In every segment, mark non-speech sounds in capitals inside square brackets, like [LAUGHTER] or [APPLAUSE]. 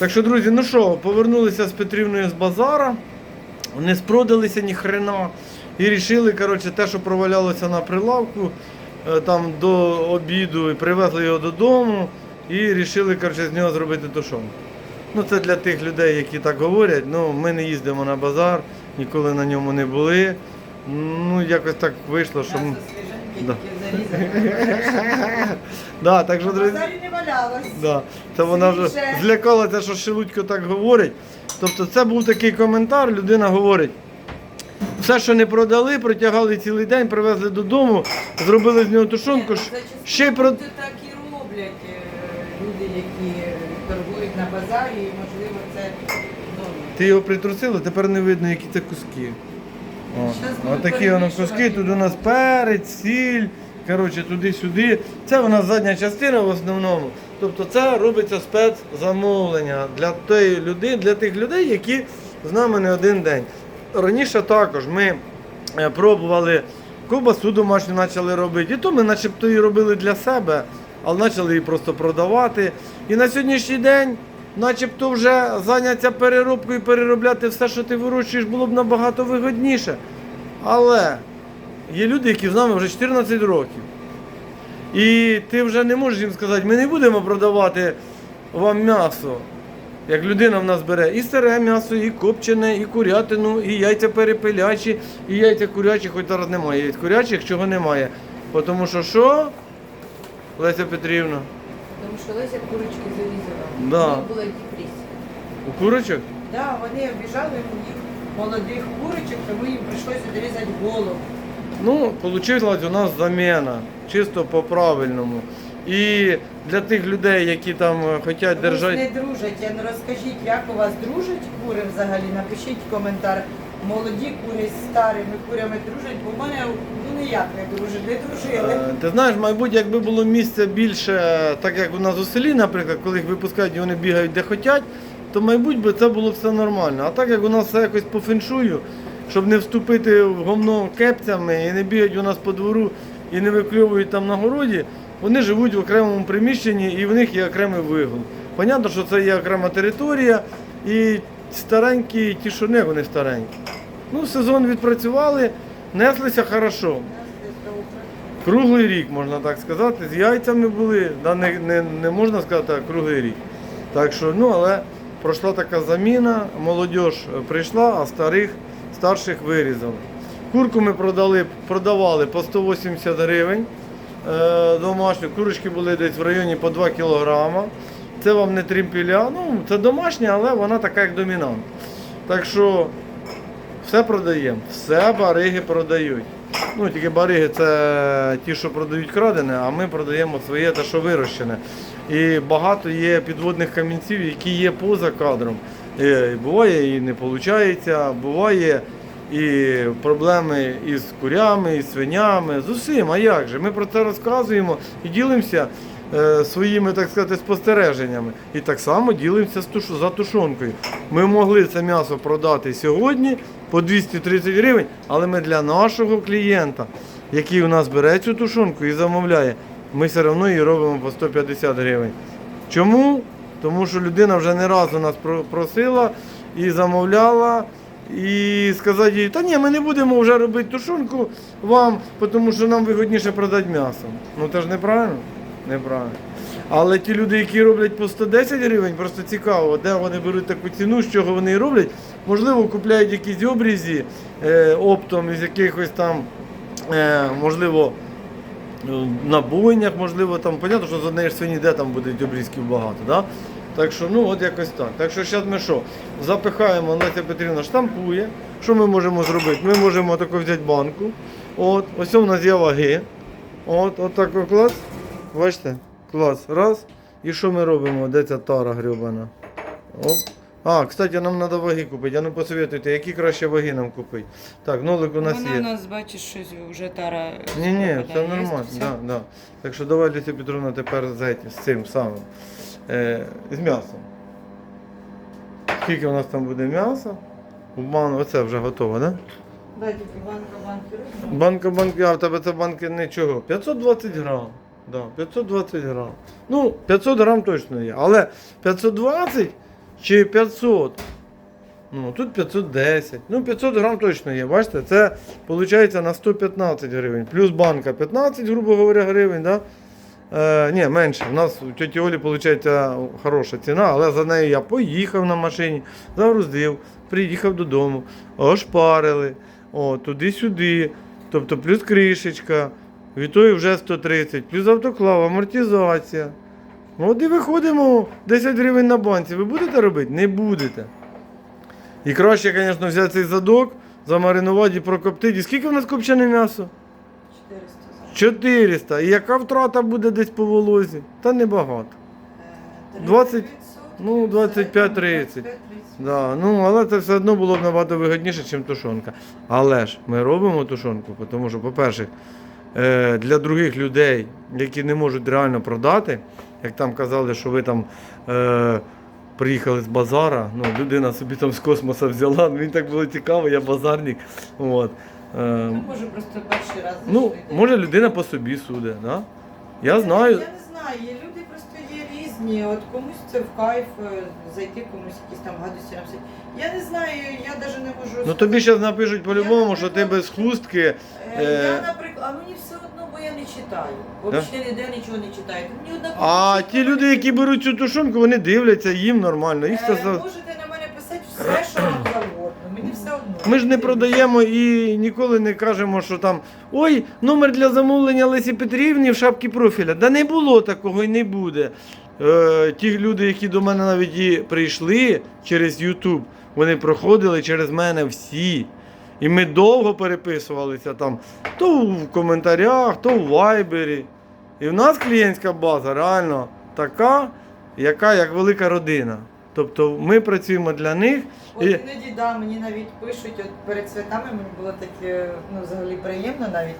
Так що, друзі, ну що, повернулися з Петрівною з базара, не спродалися ні хрена. І рішили, коротше, те, що провалялося на прилавку е, там до обіду, і привезли його додому і рішили, коротше, з нього зробити тушонку. Ну, це для тих людей, які так говорять. Ну, ми не їздимо на базар, ніколи на ньому не були. Ну, якось так вийшло, що. ми- Да. [LAUGHS] Да, так що, друзі, не валялось. Да. Це вона вже Свіже. злякалася, що Шелудько так говорить. Тобто це був такий коментар, людина говорить. Все, що не продали, протягали цілий день, привезли додому, зробили з нього тушонку. ш- Ще й про... Це так і роблять е, люди, які торгують на базарі, і можливо це ну, Ти його притрусила, тепер не видно, які це куски. Отакі воно куски, тут у нас перець, сіль, коротше, туди-сюди. Це у нас задня частина в основному. Тобто це робиться спецзамовлення для тої людини, для тих людей, які з нами не один день. Раніше також ми е, пробували ковбасу домашню почали робити. І то ми начебто її робили для себе, але почали її просто продавати. І на сьогоднішній день, начебто, вже зайнятися переробкою і переробляти все, що ти вирощуєш, було б набагато вигодніше. Але є люди, які з нами вже 14 років. І ти вже не можеш їм сказати, ми не будемо продавати вам м'ясо. Як людина в нас бере і сире м'ясо, і копчене, і курятину, і яйця перепилячі, і яйця курячі, хоч зараз немає яєць курячих, чого немає. Тому що що? Леся Петрівна, Тому що Леся курочки зарізала. Да. У них була депресія. у курочок? Да, вони обіжали моїх молодих курочок, тому їм прийшлося дорізати голову. Ну, получилась у нас заміна, чисто по-правильному. І для тих людей, які там е, хочуть Вони держати. не дружать. Я не розкажіть, як у вас дружать кури взагалі. Напишіть коментар. Молоді кури з старими курями дружать, бо в мене ніяк не дружать, не дружили. Е, Ти знаєш, мабуть, якби було місця більше, так як у нас у селі, наприклад, коли їх випускають і вони бігають де хочуть, то, мабуть, би це було все нормально. А так як у нас все якось по феншую, щоб не вступити в гомно кепцями і не бігають у нас по двору і не викльовують там на городі, вони живуть в окремому приміщенні і в них є окремий вигул. Понятно, що це є окрема територія і старенькі ті, що не вони старенькі. Ну, сезон відпрацювали, неслися хорошо. Круглий рік, можна так сказати, з яйцями були, да, не, не, не можна сказати, а круглий рік. Так що, ну, але пройшла така заміна, молодь прийшла, а старих, старших вирізали. Курку ми продали, продавали по 180 гривень е, домашню. Курочки були десь в районі по 2 кілограма. Це вам не тримпіля, ну це домашня, але вона така як домінант. Так що все продаємо, все бариги продають. Ну, тільки бариги це ті, що продають крадене, а ми продаємо своє те, що вирощене. І багато є підводних камінців, які є поза кадром. І буває і не виходить, буває і проблеми із курями, і свинями, з усім. А як же? Ми про це розказуємо і ділимося е, своїми, так сказати, спостереженнями. І так само ділимося за тушонкою. Ми могли це м'ясо продати сьогодні по 230 гривень, але ми для нашого клієнта, який у нас бере цю тушонку і замовляє, ми все одно її робимо по 150 гривень. Чому? Тому що людина вже не раз у нас просила і замовляла. І сказати їй, та ні, ми не будемо вже робити тушонку вам, тому що нам вигідніше продати м'ясо. Ну це ж неправильно? Неправильно. Але ті люди, які роблять по 110 гривень, просто цікаво, де вони беруть таку ціну, з чого вони роблять. Можливо, купляють якісь обрізі е, оптом із якихось там, е, можливо, ну, на бойнях, можливо, там, понятно, що з однієї свині, де там буде обрізків багато. Да? Так що, ну от якось так. Так що зараз ми що? Запихаємо, Леся Петрівна штампує. Що ми можемо зробити? Ми можемо таку взяти банку. От, ось у нас є ваги. От, от так клас. Бачите? Клас. Раз. І що ми робимо? Де ця тара гребана? Оп. А, кстати, нам треба ваги купити. А ну посоветуйте, які краще ваги нам купити. Так, нолик у нас Вона є. у нас, бачиш, щось вже тара. Ні, ні, все Є нормально. все? Да, да. Так що давай Леся Петровна тепер з, этим, з цим самим. Е, з м'ясом. Скільки у нас там буде м'яса? Бан... Оце вже готово, так? Да? Дайте банка банки. Банка банки, а в тебе це банки нічого. 520 грам. Да, 520 грам. Ну, 500 грам точно є. Але 520 чи 500. Ну, тут 510. Ну, 500 грам точно є. Бачите, це виходить на 115 гривень. Плюс банка 15, грубо говоря, гривень. Да? Е, ні, менше. У нас у тіті Олі виходить хороша ціна, але за нею я поїхав на машині, загрузив, приїхав додому, ошпарили, туди-сюди. Тобто плюс кришечка, від тої вже 130, плюс автоклав, амортизація. От і виходимо 10 гривень на банці. Ви будете робити? Не будете. І краще, звісно, взяти цей задок, замаринувати і прокоптити. І скільки в нас копчене м'ясо? 400 400. І яка втрата буде десь по волозі? Та небагато. Е, 20, ну, 25-30. Да, ну, але це все одно було б набагато вигідніше, ніж тушонка. Але ж ми робимо тушонку, тому що, по-перше, е, для других людей, які не можуть реально продати, як там казали, що ви там е, приїхали з базара, ну, людина собі там з космоса взяла, мені так було цікаво, я базарник. От. Е, Ну, може просто перший раз ну, зайшли. може людина по собі судить. Да? Я знаю. Я не знаю, є люди просто є різні. От комусь це в кайф е, зайти, комусь якісь там гадості написати. Я не знаю, я навіть не можу. Ну тобі зараз напишуть по-любому, що ти без хустки. Е, е, Я, наприклад, а мені все одно, бо я не читаю. Взагалі ніде нічого не читаю. Мені однаково, А ті люди, які беруть цю тушонку, вони дивляться, їм нормально. Їх це Е, за- Можете на мене писати все, що вам завгодно. Мені все одно. Ми ж не продаємо і ніколи не кажемо, що там ой, номер для замовлення Лесі Петрівні в шапці профіля. Да не було такого і не буде. Е, ті люди, які до мене навіть і прийшли через YouTube, вони проходили через мене всі. І ми довго переписувалися там, то в коментарях, то в вайбері. І в нас клієнтська база реально така, яка як велика родина. Тобто ми працюємо для них. От І- іноді да, мені навіть пишуть, от перед святами мені було таке, ну взагалі приємно навіть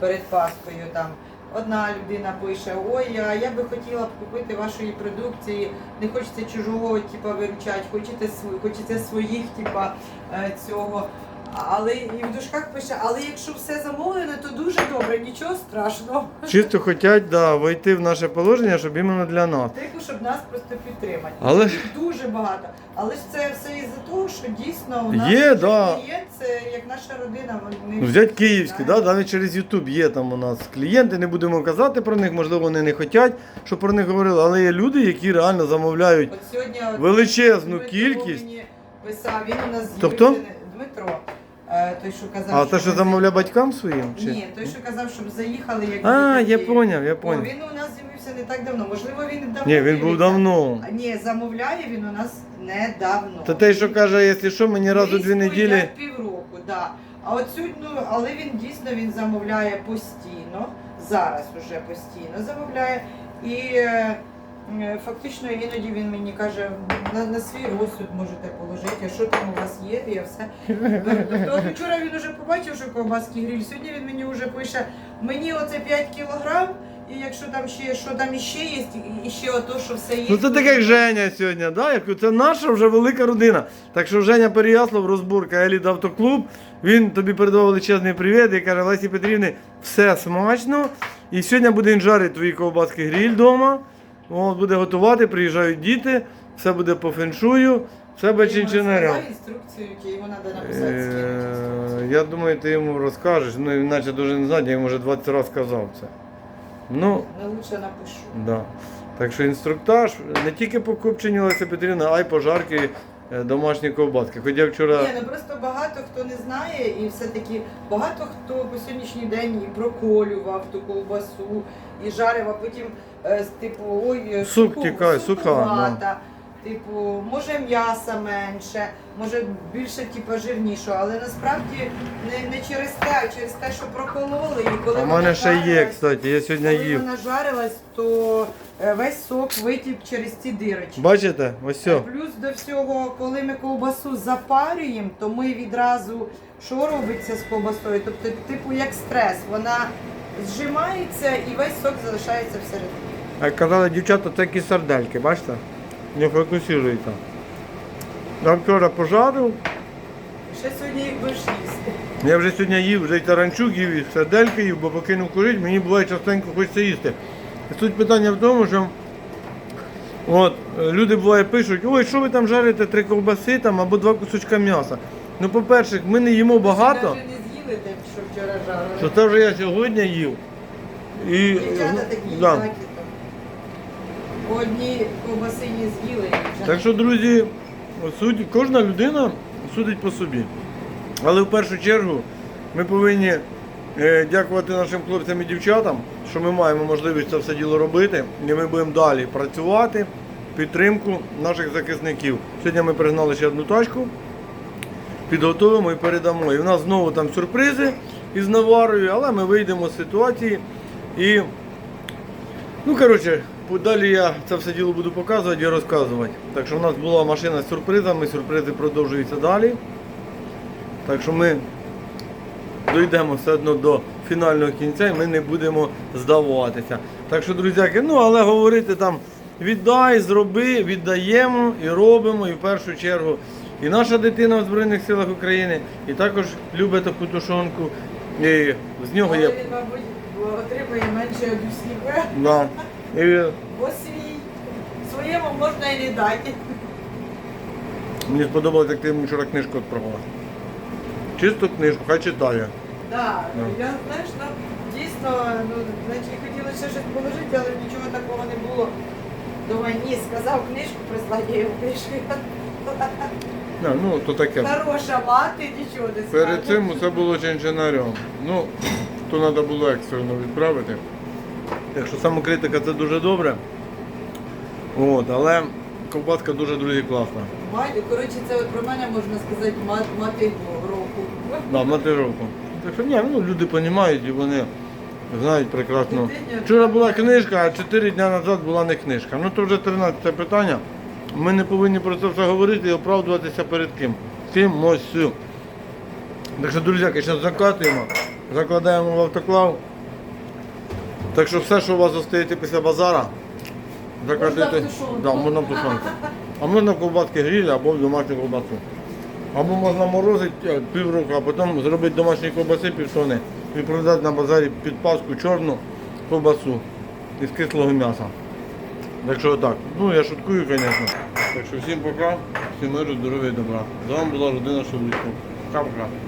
перед Пасхою там. Одна людина пише, ой, а я би хотіла б купити вашої продукції, не хочеться чужого типа, виручати, хочете хочеться своїх, типа, е, цього. Але і в дужках пише, але якщо все замовлено, то дуже добре, нічого страшного. Чисто хочуть да, войти в наше положення, щоб іменно для нас. Типу, щоб нас просто підтримати. Але Їх дуже багато. Але ж це все із-за того, що дійсно у нас Є, кожен да. клієнт це як наша родина. Вони ну, взять київські, да, навіть через YouTube є там у нас клієнти, не будемо казати про них, можливо, вони не хочуть, щоб про них говорили, але є люди, які реально замовляють. От сьогодні от величезну Дмитро кількість. мені писав, він у нас То хто? Дмитро. Е, Той, що казав, А те, що ми заїхали- батькам своїм? Чи? Ні, той, що казав, щоб заїхали, як А, я поняв, я поняв. Він у нас з'явився не так давно. Можливо, він давно. Ні, він був дивиться. давно. А, Ні, замовляє він у нас недавно. Та те, що каже, якщо що, мені раз у дві Близько неділі. як півроку, да. А от сьогодні, ну, але він дійсно він замовляє постійно, зараз уже постійно замовляє. І е, фактично іноді він мені каже, на, на свій розсуд можете положити, а що там у вас є, я все. Тобто вчора він вже побачив, що ковбаски гриль, сьогодні він мені вже пише, мені оце 5 кілограм, і якщо там ще що там іще є, і ще ото, що все є. Ну це так як Женя сьогодні, да? як це наша вже велика родина. Так що Женя Переяслав, розборка Еліт Автоклуб. Він тобі передав величезний привіт і каже, Лесі Петрівни, все смачно. І сьогодні буде він жарити твої ковбаски гриль вдома. От, буде готувати, приїжджають діти, все буде по феншую, все бачинчинаря. інструкцію, написати. Е, Я думаю, ти йому розкажеш, ну іначе дуже не знати, я йому вже 20 разів сказав це. Ну, Не лучше напишу. Да. Так що інструктаж не тільки по купченню Леся Петрівна, а й по е, домашньої ковбаски. Хоча вчора. Ні, ну просто багато хто не знає, і все-таки багато хто по сьогоднішній день і проколював ту ковбасу, і жарив, а потім е, з типу, ой, Суп тікає, суха, суховата. Типу, може м'яса менше, може більше типу, жирнішого, але насправді не, не через те, а через те, що прокололи. І коли А вона мене ще є, кстати, я сьогодні Коли їв. вона жарилась, то е, весь сок витік через ці дирочки. Бачите? Ось все. Плюс до всього, коли ми ковбасу запарюємо, то ми відразу що робиться з ковбасою? Тобто, типу, як стрес, вона зжимається і весь сок залишається всередині. Як казали дівчата, це такі сардельки, бачите? Не фокусується. Я вчора пожарив, Ще сьогодні їх будеш їсти. я вже сьогодні їв, вже й таранчук їв, і сардельки їв, бо покинув курити, мені буває частенько хочеться їсти. І Суть питання в тому, що От, люди буває пишуть, ой, що ви там жарите, три ковбаси там або два кусочка м'яса. Ну, по-перше, ми не їмо багато, Навіть не з'їли те, що вчора жарили. що це вже я сьогодні їв. І, Дівчата такі да. По одній з'їли. Так що, друзі, судді, кожна людина судить по собі. Але в першу чергу ми повинні е, дякувати нашим хлопцям і дівчатам, що ми маємо можливість це все діло робити. І ми будемо далі працювати підтримку наших захисників. Сьогодні ми пригнали ще одну тачку, підготовимо і передамо. І в нас знову там сюрпризи із Наварою, але ми вийдемо з ситуації і Ну, коротше, далі я це все діло буду показувати і розказувати. Так що в нас була машина з сюрпризами, сюрпризи продовжуються далі. Так що ми дійдемо все одно до фінального кінця і ми не будемо здаватися. Так що, друзяки, ну але говорити там віддай, зроби, віддаємо і робимо. І в першу чергу і наша дитина в Збройних силах України, і також любить таку тушонку. І з нього є. він, мабуть, отримує менше від усіх. Бо свій. Своєму можна і не дати. Мені сподобалось, як ти йому вчора книжку відправила. Чисто книжку, хай читає. Да, Ну. я знаєш, ну, дійсно, ну, значить, хотіла ще щось положити, але нічого такого не було. Думаю, ні, сказав книжку, прислати я йому книжку. Не, ну, то таке. Хороша мати, нічого не скаже. Перед цим усе було чинчинарем. Ну, то треба було екстрено відправити. Так що самокритика це дуже добре. От, але ковбаска дуже, друзі, класна. Мать, коротше, це от про мене можна сказати мат, мати року. Да, мати року. Так що ні, ну, люди розуміють і вони знають прекрасно. Вчора була книжка, а 4 дні назад була не книжка. Ну то вже 13 питання. Ми не повинні про це все говорити і оправдуватися перед ким. Кимось. Так що, друзяки, зараз закатуємо, закладаємо в автоклав. Так що все, що у вас залишається після базара, тушонку. Да, можна в тушонку. А можна в ковбаски грилі або в домашню ковбасу. Або можна морозити е, півроку, а потім зробити домашні ковбаси півтони і продати на базарі під паску чорну ковбасу із кислого м'яса. Так що так. Ну я шуткую, звісно. Так що всім пока, всім миру, здоров'я і добра. З вами була родина Шевлюков. Пока-пока.